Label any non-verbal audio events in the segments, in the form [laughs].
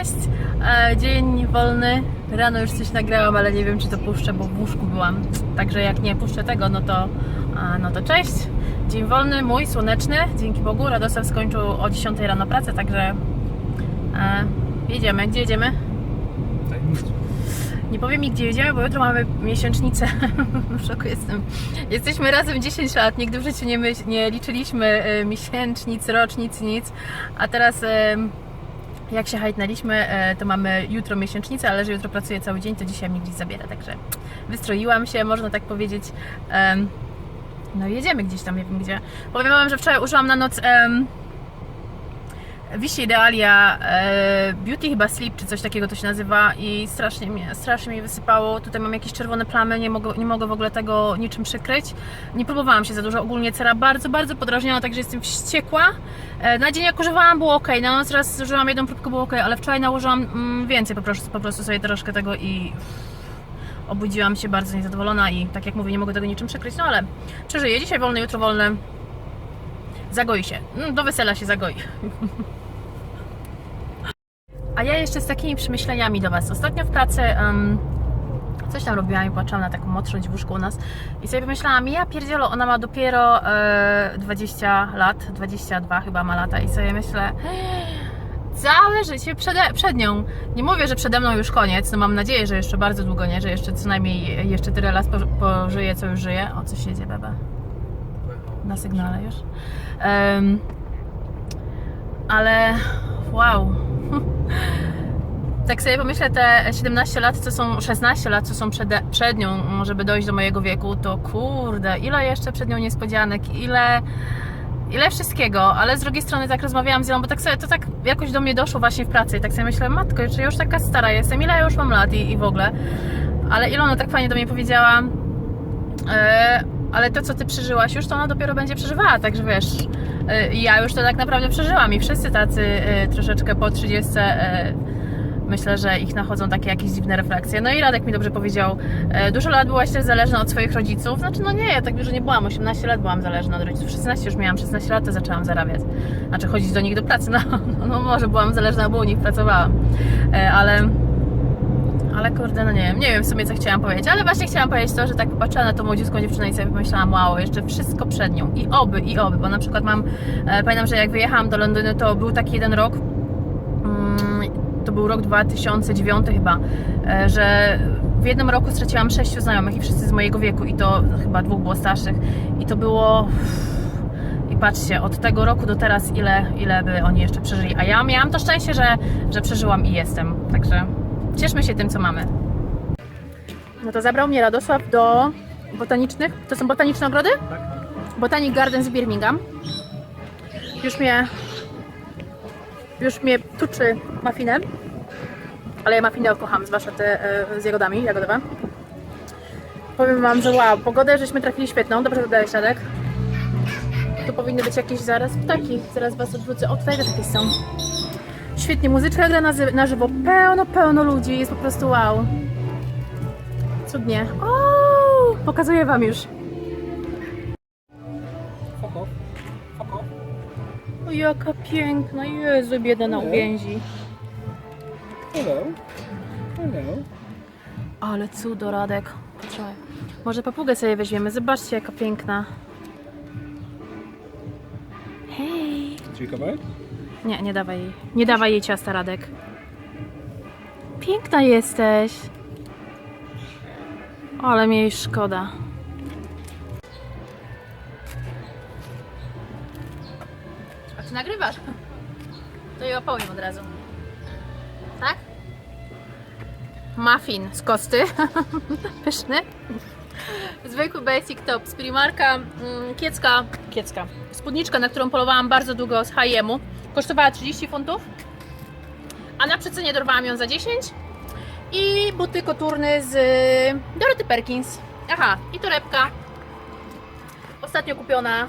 Cześć! E, Dzień wolny. Rano już coś nagrałam, ale nie wiem czy to puszczę, bo w łóżku byłam. Także jak nie puszczę tego, no to, no to cześć. Dzień wolny, mój, słoneczny. Dzięki Bogu. Radosław skończył o 10 rano pracę, także e, jedziemy. Gdzie jedziemy? Tajemniczo. Nie powiem mi gdzie jedziemy, bo jutro mamy miesięcznicę. [laughs] w szoku jestem. Jesteśmy razem 10 lat. Nigdy w życiu nie, nie liczyliśmy e, miesięcznic, rocznic, nic. A teraz jak się hajtnęliśmy, e, to mamy jutro miesięcznicę, ale że jutro pracuję cały dzień, to dzisiaj mnie gdzieś zabiera. Także wystroiłam się, można tak powiedzieć. No jedziemy gdzieś tam, nie wiem gdzie. Powiem wam, że wczoraj użyłam na noc Wisi Idealia e, Beauty chyba Sleep, czy coś takiego to się nazywa i strasznie mnie, strasznie mnie wysypało. Tutaj mam jakieś czerwone plamy, nie mogę, nie mogę w ogóle tego niczym przykryć. Nie próbowałam się za dużo, ogólnie cera bardzo, bardzo podrażniona, także jestem wściekła. E, na dzień jak używałam było ok, na noc raz zużyłam jedną próbkę było ok, ale wczoraj nałożyłam mm, więcej po prostu, po prostu sobie troszkę tego i obudziłam się bardzo niezadowolona i tak jak mówię, nie mogę tego niczym przykryć, no ale przeżyję. Dzisiaj wolny, jutro wolny. Zagoi się. Mm, Do wesela się zagoi. [laughs] A ja jeszcze z takimi przemyśleniami do Was. Ostatnio w pracy em, coś tam robiłam i patrzyłam na taką młodszą dziewuszkę u nas i sobie pomyślałam, ja pierdzielo, ona ma dopiero e, 20 lat, 22 chyba ma lata i sobie myślę, całe życie przede, przed nią. Nie mówię, że przede mną już koniec, no mam nadzieję, że jeszcze bardzo długo nie, że jeszcze co najmniej jeszcze tyle lat po, pożyje, co już żyje. O, coś jedzie, bebe na sygnale już. Em, ale wow. Tak sobie pomyślę, te 17 lat, co są, 16 lat, co są przed, przed nią, żeby dojść do mojego wieku, to kurde, ile jeszcze przed nią niespodzianek, ile, ile wszystkiego, ale z drugiej strony tak rozmawiałam z nią, bo tak sobie, to tak jakoś do mnie doszło właśnie w pracy i tak sobie myślę, matko, czy już taka stara jestem, ile ja już mam lat i, i w ogóle, ale ile ona tak fajnie do mnie powiedziała, E, ale to, co ty przeżyłaś już, to ona dopiero będzie przeżywała, także wiesz, e, ja już to tak naprawdę przeżyłam i wszyscy tacy e, troszeczkę po 30 e, myślę, że ich nachodzą takie jakieś dziwne refleksje. No i Radek mi dobrze powiedział, dużo lat byłaś też zależna od swoich rodziców, znaczy no nie, ja tak dużo nie byłam, 18 lat byłam zależna od rodziców, 16 już miałam, 16 lat to zaczęłam zarabiać, znaczy chodzić do nich do pracy, no, [laughs] no, no może byłam zależna, bo u nich pracowałam, ale ale kurde, no nie wiem, nie wiem w sumie co chciałam powiedzieć, ale właśnie chciałam powiedzieć to, że tak popatrzyłam na tą młodziutką dziewczynę i sobie pomyślałam, wow, jeszcze wszystko przed nią i oby, i oby, bo na przykład mam, e, pamiętam, że jak wyjechałam do Londynu, to był taki jeden rok, mm, to był rok 2009 chyba, e, że w jednym roku straciłam sześciu znajomych i wszyscy z mojego wieku i to chyba dwóch było starszych i to było... I patrzcie, od tego roku do teraz ile, ile by oni jeszcze przeżyli. A ja miałam to szczęście, że, że przeżyłam i jestem. Także cieszmy się tym, co mamy. No to zabrał mnie Radosław do botanicznych. To są botaniczne ogrody? Tak. Botanic Gardens w Birmingham. Już mnie już mnie tuczy mafinem. Ale ja mafiny kocham, zwłaszcza te e, z jagodami, jagodowe. Powiem wam, że wow, pogodę żeśmy trafili świetną. Dobrze wybrałeś, Radek. Tu powinny być jakieś zaraz ptaki. Zaraz was odwrócę. O, tutaj też jakieś są. Świetnie, muzyczka gra na, na żywo. Pełno, pełno ludzi. Jest po prostu wow. Cudnie. O, pokazuję wam już. O, jaka piękna. Jezu, bieda na uwięzi. Hello. Hello. Ale cudo, Radek. Poczekaj. Może papugę sobie weźmiemy. Zobaczcie, jaka piękna. Hej. Kawałek? Nie, nie dawaj jej. Nie dawaj jej ciasta, Radek. Piękna jesteś. Ale mi jej szkoda. A czy nagrywasz? To jej opowiem od razu. Tak? Muffin z kosty. [laughs] Pyszny. Zwykły basic top z Primarka. Mm, kiecka. Kiecka. Spódniczka, na którą polowałam bardzo długo z H&M-u. Kosztowała 30 funtów. A na przecenie dorwałam ją za 10. I buty koturny z Dorothy Perkins. Aha, i torebka. Ostatnio kupiona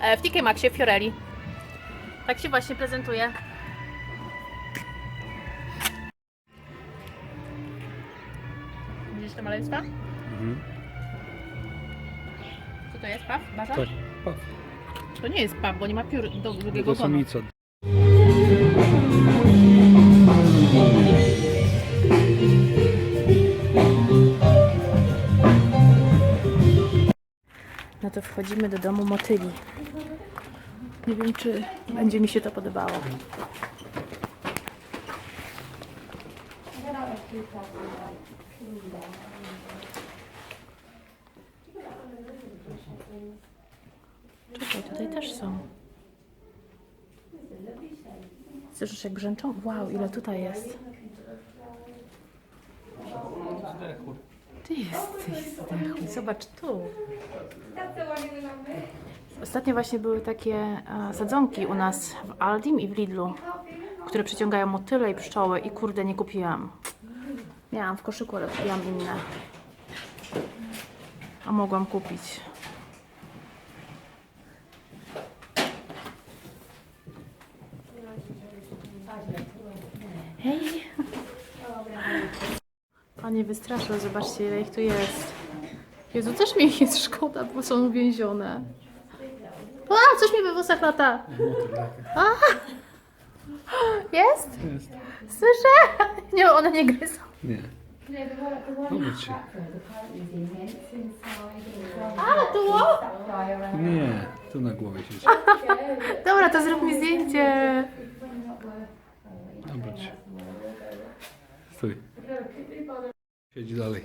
e, w TK Maxie w Fiorelli. Tak się właśnie prezentuje. Widzisz te maleństwa? Mhm to jest paw? Baza? Paw. To nie jest paw, bo nie ma piór do drugiego no To konu. samica. No to wchodzimy do domu motyli. Nie wiem, czy będzie mi się to podobało. Tutaj też są. Słyszysz jak brzęczą? Wow, ile tutaj jest. Ty jesteś zdechły. Zobacz tu. Ostatnio właśnie były takie e, sadzonki u nas w Aldim i w Lidlu, które przyciągają motyle i pszczoły i kurde nie kupiłam. Miałam w koszyku, ale kupiłam inne. A mogłam kupić. Hej! Panie wystraszył, zobaczcie ile ich tu jest. Jezu, też mi ich jest szkoda, bo są uwięzione. A, coś mi we włosach lata. A! Jest? Jest. Słyszę? Nie, one nie gryzą. Nie. Się. A, tu? Nie, tu na głowie siedzi. Dobra, to zrób mi zdjęcie. Obudź się. Stój. Siedzi dalej.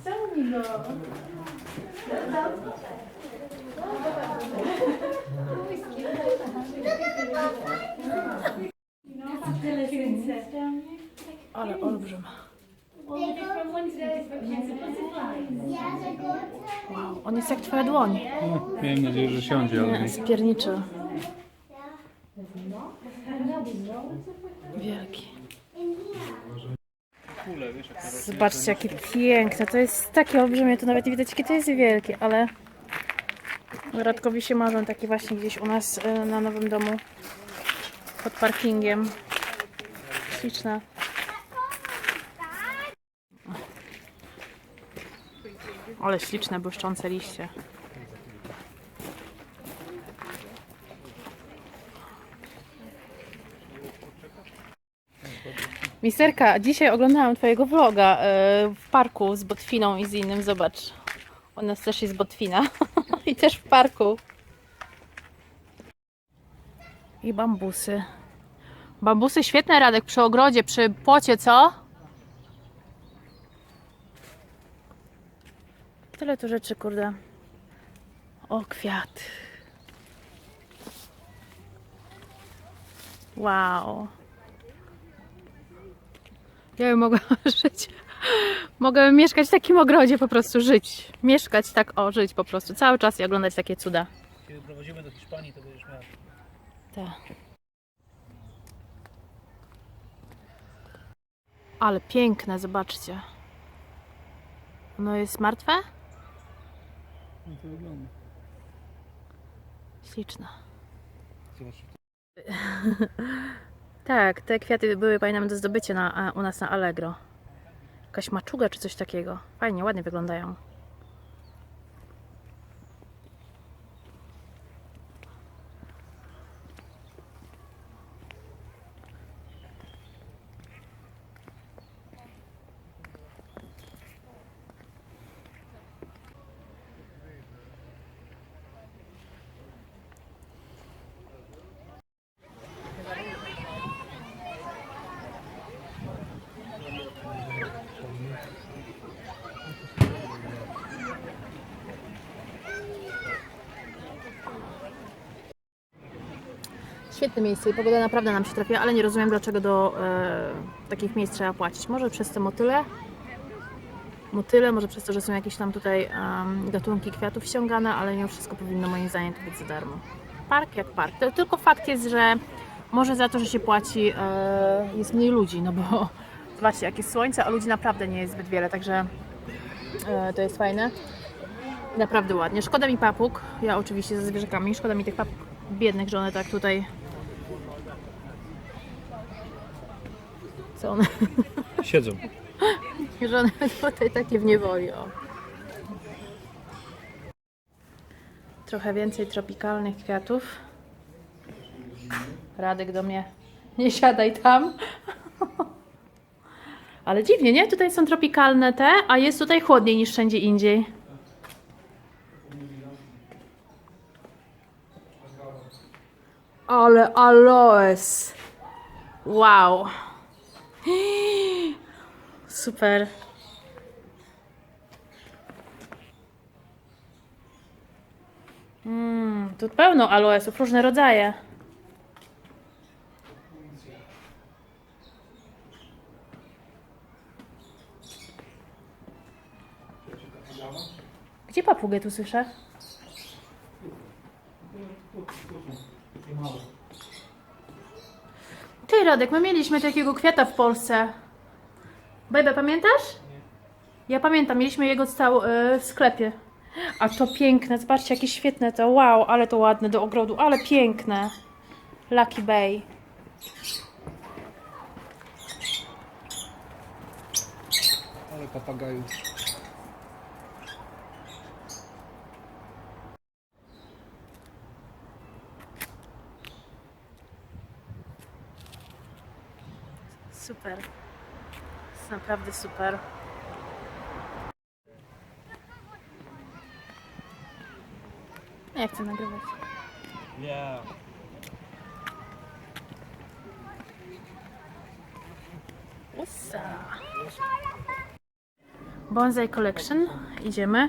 Ściągnij go. Ale olbrzym. Wow, on jest jak twoja dłoń. No, miałem nadzieję, że siądzie, ale nie. Spierniczy. Wielki. Zobaczcie, jakie piękne. To jest takie olbrzymie, to nawet nie widać, jakie to jest wielkie, ale Radkowi się marzą takie właśnie gdzieś u nas e, na nowym domu pod parkingiem. Śliczne. Ale śliczne, błyszczące liście. Misterka, dzisiaj oglądałam Twojego vloga e, w parku z Botwiną i z innym. Zobacz, u nas też jest Botwina [laughs] i też w parku. I bambusy. Bambusy świetne, Radek, przy ogrodzie, przy płocie, co? Tyle tu rzeczy, kurde. O, kwiat. Wow. Ja bym mogła [laughs] żyć. Mogłabym mieszkać w takim ogrodzie, po prostu żyć. Mieszkać tak, o, żyć po prostu. Cały czas i oglądać takie cuda. Kiedy prowadzimy do Hiszpanii, to będziesz miał. Tak. Ale piękne, zobaczcie. Ono jest martwe? No to wygląda. Śliczne. Zobacz. [laughs] Tak, te kwiaty były pamiętam do zdobycia na, u nas na Allegro. Jakaś maczuga czy coś takiego. Fajnie, ładnie wyglądają. Świetne miejsce i pogoda naprawdę nam się trafiła, ale nie rozumiem dlaczego do e, takich miejsc trzeba płacić. Może przez te motyle? Motyle, może przez to, że są jakieś tam tutaj em, gatunki kwiatów ściągane, ale nie wszystko powinno moim zdaniem być za darmo. Park jak park. To, tylko fakt jest, że może za to, że się płaci e, jest mniej ludzi, no bo [laughs] zobaczcie, jak jest słońce, a ludzi naprawdę nie jest zbyt wiele, także e, to jest fajne. Naprawdę ładnie. Szkoda mi papug. Ja oczywiście ze zwierzakami. Szkoda mi tych papug biednych, że one tak tutaj. co one... Siedzą. [laughs] że one tutaj takie w niewoli, o. Trochę więcej tropikalnych kwiatów. Radek do mnie, nie siadaj tam. [laughs] Ale dziwnie, nie? Tutaj są tropikalne te, a jest tutaj chłodniej niż wszędzie indziej. Ale aloes. Wow. Super. Mm, tu pełno aloesów, różne rodzaje. Gdzie papugę tu słyszę? Ty, Radek, my mieliśmy takiego kwiata w Polsce. Bebe, pamiętasz? Ja pamiętam, mieliśmy jego stał y, w sklepie. A to piękne, zobaczcie, jakie świetne to. Wow, ale to ładne do ogrodu, ale piękne. Lucky Bay. Ale papagaju. Super. Jest naprawdę super. Ja chcę nagrywać. Yeah. Usa. Bonsai Collection. Idziemy.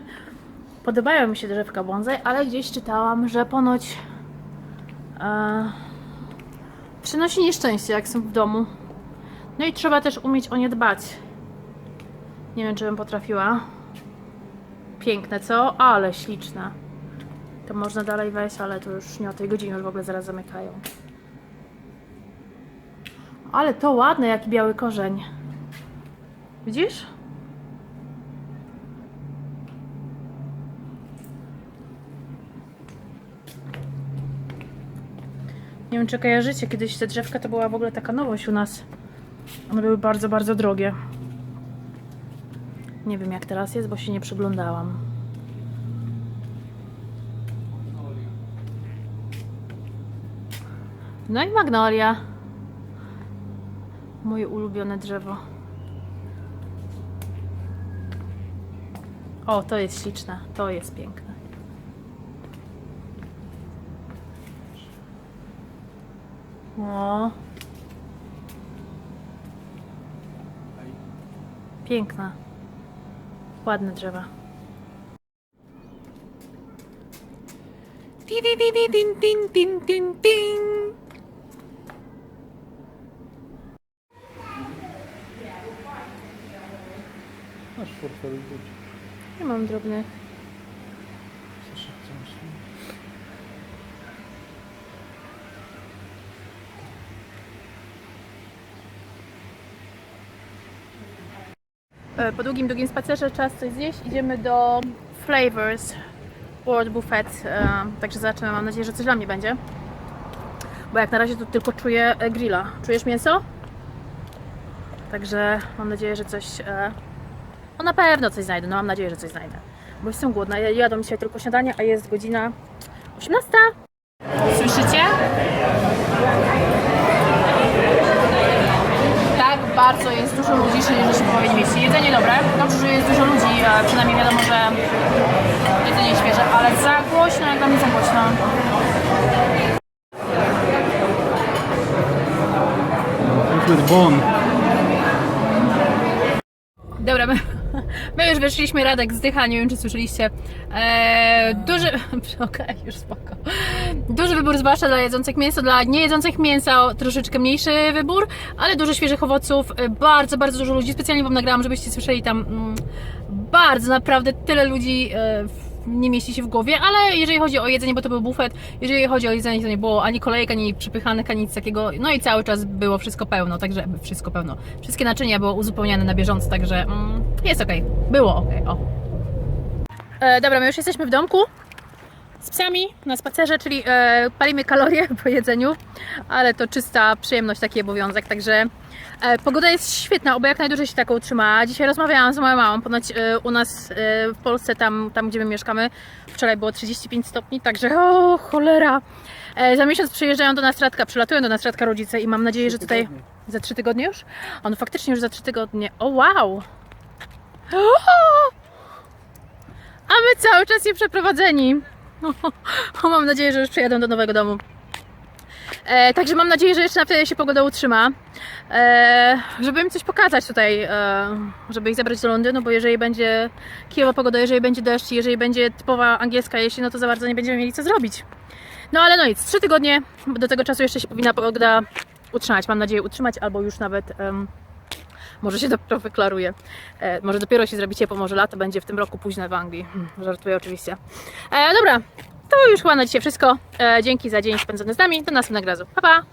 Podobają mi się drzewka bonsai, ale gdzieś czytałam, że ponoć e, przynosi nieszczęście, jak są w domu. No i trzeba też umieć o nie dbać. Nie wiem, czy bym potrafiła. Piękne, co? Ale śliczne. To można dalej wejść, ale to już nie o tej godzinie, już w ogóle zaraz zamykają. Ale to ładne, jaki biały korzeń. Widzisz? Nie wiem, czy kojarzycie, kiedyś te drzewka to była w ogóle taka nowość u nas. One były bardzo, bardzo drogie. Nie wiem, jak teraz jest, bo się nie przyglądałam. No i magnolia. Moje ulubione drzewo. O, to jest śliczne. To jest piękne. O. Piękna. Ładne drzewa. Ti, ti, tin, tin, tin, tin, tin. Masz portfel wróć. Nie mam drobnych. Proszę, co masz? E, Po długim, długim spacerze czas coś zjeść. Idziemy do Flavors World Buffet. e, Także zobaczymy. Mam nadzieję, że coś dla mnie będzie. Bo jak na razie to tylko czuję e, grilla. Czujesz mięso? Także mam nadzieję, że coś. e, No na pewno coś znajdę. No mam nadzieję, że coś znajdę. Bo jestem głodna. Ja jadę dzisiaj tylko śniadanie, a jest godzina 18. Słyszycie? tak bardzo jest dużo ludzi, że się powinni mieć. Jedzenie dobre, dobrze, że jest dużo ludzi, a przynajmniej wiadomo, że jedzenie świeże, ale za głośno, jak dla mnie za głośno. Bon. Dobra, my, już wyszliśmy, Radek zdycha, nie wiem czy słyszeliście. Eee, duży, [laughs] okej, już spoko. Duży wybór, zwłaszcza dla jedzących mięso, dla niejedzących mięsa troszeczkę mniejszy wybór, ale dużo świeżych owoców, e, bardzo, bardzo dużo ludzi. Specjalnie Wam nagrałam, żebyście słyszeli tam mm, bardzo, naprawdę tyle ludzi e, nie mieści się w głowie, ale jeżeli chodzi o jedzenie, bo to był bufet, jeżeli chodzi o jedzenie, to nie było ani kolejek, ani przypychanek, ani nic takiego, no i cały czas było wszystko pełno, także wszystko pełno. Wszystkie naczynia były uzupełniane na bieżąco, także mm, jest okej, było okej, o. E, dobra, my już jesteśmy w domku z psami na spacerze, czyli e, palimy kalorie [laughs] po jedzeniu, ale to czysta przyjemność, taki obowiązek, także e, pogoda jest świetna, oby jak najdłużej się taką utrzymała. Dzisiaj rozmawiałam z moją mamą, ponoć e, u nas e, w Polsce, tam, tam gdzie my mieszkamy, wczoraj było 35 stopni, także o cholera. E, za miesiąc przyjeżdżają do nas Radka, przylatują do nas Radka rodzice i mam nadzieję, że tutaj... Za trzy tygodnie już? On faktycznie już za trzy tygodnie. O wow! [gasps] A my cały czas nie przeprowadzeni. [laughs] Mam nadzieję, że już przyjadą do nowego domu. E, także mam nadzieję, że jeszcze na wtedy się pogoda utrzyma. E, żeby im coś pokazać tutaj, e, żeby ich zabrać do Londynu, bo jeżeli będzie kijowa pogoda, jeżeli będzie deszcz, jeżeli będzie typowa angielska jesień, no to za bardzo nie będziemy mieli co zrobić. No ale no nic, trzy tygodnie, do tego czasu jeszcze się powinna pogoda utrzymać. Mam nadzieję utrzymać, albo już nawet może się dopiero wyklaruje. E, może dopiero się zrobi ciepło, może lato będzie w tym roku późne w Anglii. Hmm, Żartuję oczywiście. E, dobra, to już chyba na dzisiaj wszystko. E, dzięki za dzień spędzony z nami. Do następnego razu. Pa, pa!